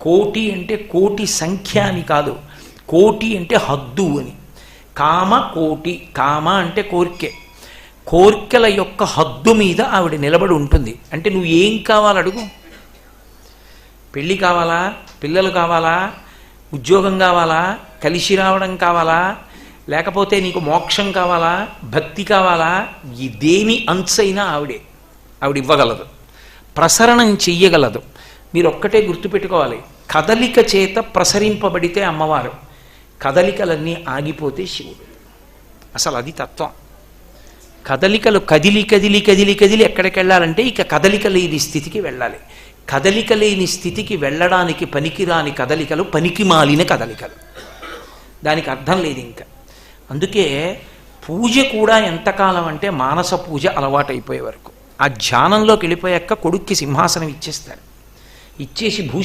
కోటి అంటే కోటి సంఖ్య అని కాదు. కోటి అంటే హద్దు అని. కామ కోటి కామ అంటే కోరికే. కోరికల యొక్క హద్దు మీద ఆవిడ నిలబడి ఉంటుంది. అంటే నువ్వు ఏం కావాలడుగు పెళ్ళి కావాలా? పిల్లలు కావాలా? ఉద్యోగం కావాలా? కలిసి రావడం కావాలా? లేకపోతే నీకు మోక్షం కావాలా? భక్తి కావాలా? ఇదేమి దేని అంచైనా ఆవిడే. ఆవిడ ఇవ్వగలదు. ప్రసరణం చెయ్యగలదు. మీరు ఒక్కటే గుర్తుపెట్టుకోవాలి. కదలిక చేత ప్రసరింపబడితే అమ్మవారు. కదలికలన్నీ ఆగిపోతే శివుడు. అసలు అది తత్వం. కదలికలు కదిలి కదిలి కదిలి కదిలి ఎక్కడికి వెళ్ళాలంటే ఇక కదలిక లేని స్థితికి వెళ్ళాలి. కదలిక లేని స్థితికి వెళ్ళడానికి పనికిరాని కదలికలు పనికి మాలిన కదలికలు. దానికి అర్థం లేదు ఇంకా. అందుకే పూజ కూడా ఎంతకాలం అంటే మానస పూజ అలవాటైపోయే వరకు. ఆ ధ్యానంలోకి వెళ్ళిపోయాక కొడుక్కి సింహాసనం ఇచ్చేస్తారు. 一这些不是